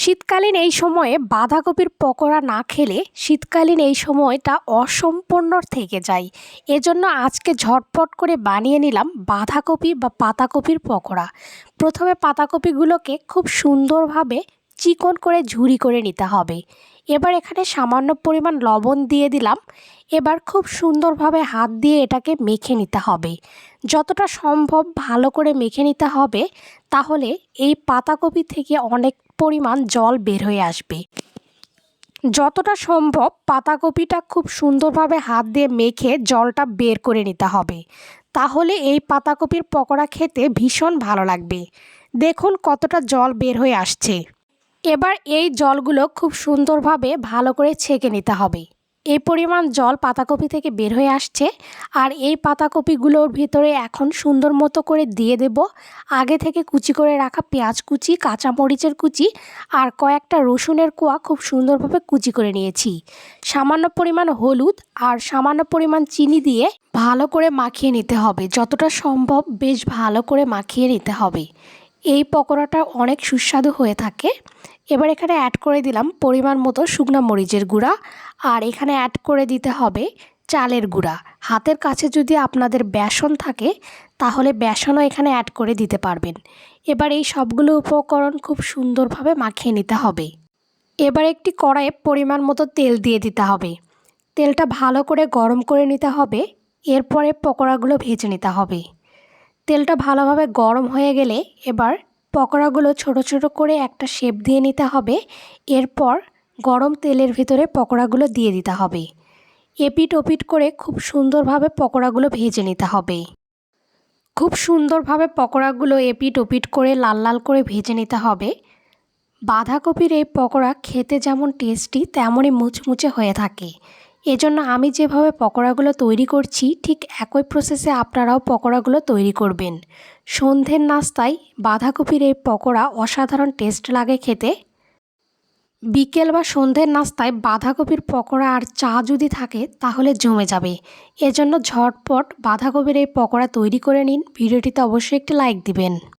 শীতকালীন এই সময়ে বাঁধাকপির পকোড়া না খেলে শীতকালীন এই সময়টা অসম্পূর্ণ থেকে যায়। এজন্য আজকে ঝটপট করে বানিয়ে নিলাম বাঁধাকপি বা পাতাকপির পকোড়া। প্রথমে পাতাকপিগুলোকে খুব সুন্দরভাবে চিকন করে ঝুরি করে নিতে হবে। এবার এখানে সামান্য পরিমাণ লবণ দিয়ে দিলাম। এবার খুব সুন্দরভাবে হাত দিয়ে এটাকে মেখে নিতে হবে। যতটা সম্ভব ভালো করে মেখে নিতে হবে, তাহলে এই পাতাকপি থেকে অনেক পরিমাণ জল বের হয়ে আসবে। যতটা সম্ভব পাতাকপিটা খুব সুন্দরভাবে হাত দিয়ে মেখে জলটা বের করে নিতে হবে। তাহলে এই পাতাকপির পকোড়া খেতে ভীষণ ভালো লাগবে। দেখুন কতটা জল বের হয়ে আসছে। এবার এই জলগুলো খুব সুন্দরভাবে ভালো করে ছেঁকে নিতে হবে। এই পরিমাণ জল পাতাকপি থেকে বের হয়ে আসছে আর এই পাতাকপিগুলোর ভিতরে এখন সুন্দর মতো করে দিয়ে দেব। আগে থেকে কুচি করে রাখা পেঁয়াজ কুচি, কাঁচামরিচের কুচি আর কয়েকটা রসুনের কোয়া খুব সুন্দরভাবে কুচি করে নিয়েছি। সামান্য পরিমাণ হলুদ আর সামান্য পরিমাণ চিনি দিয়ে ভালো করে মাখিয়ে নিতে হবে। যতটা সম্ভব বেশ ভালো করে মাখিয়ে নিতে হবে। এই পকোড়াটা অনেক সুস্বাদু হয়ে থাকে। এবার এখানে অ্যাড করে দিলাম পরিমাণ মতো শুকনা মরিচের গুঁড়া। আর এখানে অ্যাড করে দিতে হবে চালের গুঁড়া। হাতের কাছে যদি আপনাদের বেসন থাকে, তাহলে বেসনও এখানে অ্যাড করে দিতে পারবেন। এবার এই সবগুলো উপকরণ খুব সুন্দরভাবে মাখিয়ে নিতে হবে। এবার একটি কড়াইয়ে পরিমাণ মতো তেল দিয়ে দিতে হবে। তেলটা ভালো করে গরম করে নিতে হবে। এরপরে পকোড়াগুলো ভেজে নিতে হবে। তেলটা ভালোভাবে গরম হয়ে গেলে এবার পকোড়াগুলো ছোট ছোট করে একটা শেপ দিয়ে নিতে হবে। এরপর গরম তেলের ভিতরে পকোড়াগুলো দিয়ে দিতে হবে। এপিট ওপিট করে খুব সুন্দরভাবে পকোড়াগুলো ভেজে নিতে হবে। খুব সুন্দরভাবে পকোড়াগুলো এপিট ওপিট করে লাল লাল করে ভেজে নিতে হবে। বাঁধাকপির এই পকোড়া খেতে যেমন টেস্টি তেমনই মুচমুচে হয়ে থাকে। এজন্য আমি যেভাবে পকোড়াগুলো তৈরি করছি, ঠিক একই প্রসেসে আপনারাও পকোড়াগুলো তৈরি করবেন। সন্ধ্যের নাস্তায় বাঁধাকপির এই পকোড়া অসাধারণ টেস্ট লাগে খেতে। বিকেল বা সন্ধ্যের নাস্তায় বাঁধাকপির পকোড়া আর চা যদি থাকে, তাহলে জমে যাবে। এজন্য ঝটপট বাঁধাকপির এই পকোড়া তৈরি করে নিন। ভিডিওটিতে অবশ্যই একটি লাইক দিবেন।